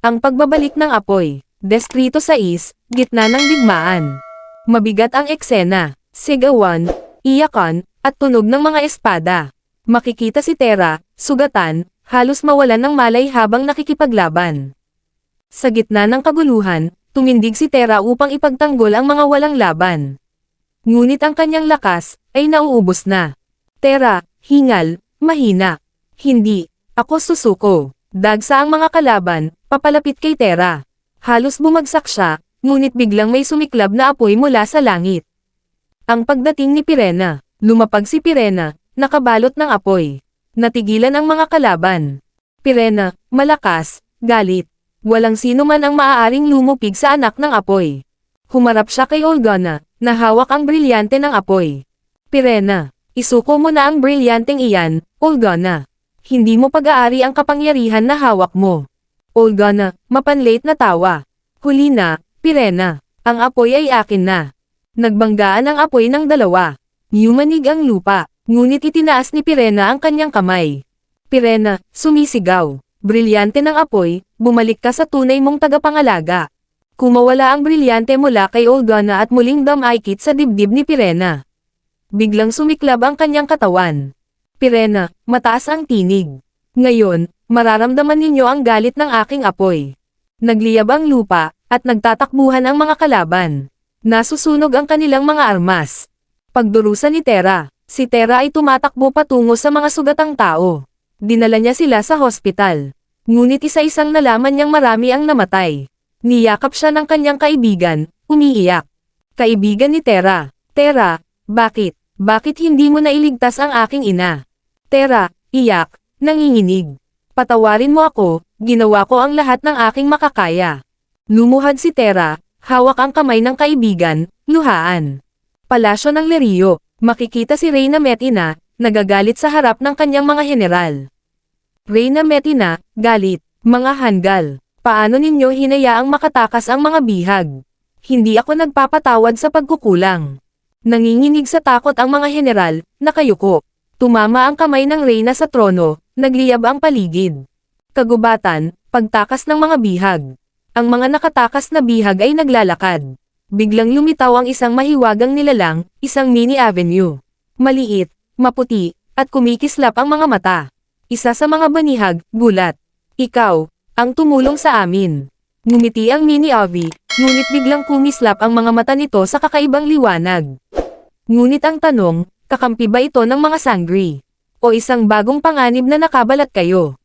Ang pagbabalik ng apoy. Deskrito sa is, gitna ng digmaan. Mabigat ang eksena, sigawan, iyakan, at tunog ng mga espada. Makikita si Tera, sugatan, halos mawalan ng malay habang nakikipaglaban. Sa gitna ng kaguluhan, tumindig si Tera upang ipagtanggol ang mga walang laban. Ngunit ang kanyang lakas, ay nauubos na. Tera, hingal, mahina. Hindi, ako susuko. Dagsa ang mga kalaban, papalapit kay Tera. Halos bumagsak siya, ngunit biglang may sumiklab na apoy mula sa langit. Ang pagdating ni Pirena, lumapag si Pirena, nakabalot ng apoy. Natigilan ang mga kalaban. Pirena, malakas, galit. Walang sino man ang maaaring lumupig sa anak ng apoy. Humarap siya kay Olgana, na hawak ang brilyante ng apoy. Pirena, isuko mo na ang brilyanteng iyan, Olgana. Hindi mo pag-aari ang kapangyarihan na hawak mo. Olgana, mapanlate na tawa. Huli na, Pirena, ang apoy ay akin na. Nagbanggaan ang apoy ng dalawa. Yumanig ang lupa, ngunit itinaas ni Pirena ang kanyang kamay. Pirena, sumisigaw. Brilyante ng apoy, bumalik ka sa tunay mong tagapangalaga. Kumawala ang brilyante mula kay Olgana at muling damaykit sa dibdib ni Pirena. Biglang sumiklab ang kanyang katawan. Pirena, mataas ang tinig. Ngayon, mararamdaman ninyo ang galit ng aking apoy. Nagliyab ang lupa, at nagtatakbuhan ang mga kalaban. Nasusunog ang kanilang mga armas. Pagdurusa ni Tera, si Tera ay tumatakbo patungo sa mga sugatang tao. Dinala niya sila sa hospital. Ngunit isa-isang nalaman niyang marami ang namatay. Niyakap siya ng kanyang kaibigan, umiiyak. Kaibigan ni Tera, Tera, bakit, bakit hindi mo nailigtas ang aking ina? Tera, iyak, nanginginig. Patawarin mo ako, ginawa ko ang lahat ng aking makakaya. Lumuhad si Tera, hawak ang kamay ng kaibigan, luhaan. Palasyo ng Lerio, makikita si Reyna Metina, nagagalit sa harap ng kanyang mga general. Reyna Metina, galit, mga hanggal, paano ninyo hinayaang makatakas ang mga bihag? Hindi ako nagpapatawad sa pagkukulang. Nanginginig sa takot ang mga general, nakayuko. Tumama ang kamay ng Reyna sa trono, nagliyab ang paligid. Kagubatan, pagtakas ng mga bihag. Ang mga nakatakas na bihag ay naglalakad. Biglang lumitaw ang isang mahiwagang nilalang, isang mini avenue. Maliit, maputi, at kumikislap ang mga mata. Isa sa mga banihag, gulat. Ikaw, ang tumulong sa amin. Ngumiti ang mini Avi, ngunit biglang kumislap ang mga mata nito sa kakaibang liwanag. Ngunit ang tanong, kakampi ba ito ng mga sangri? O isang bagong panganib na nakabalat kayo?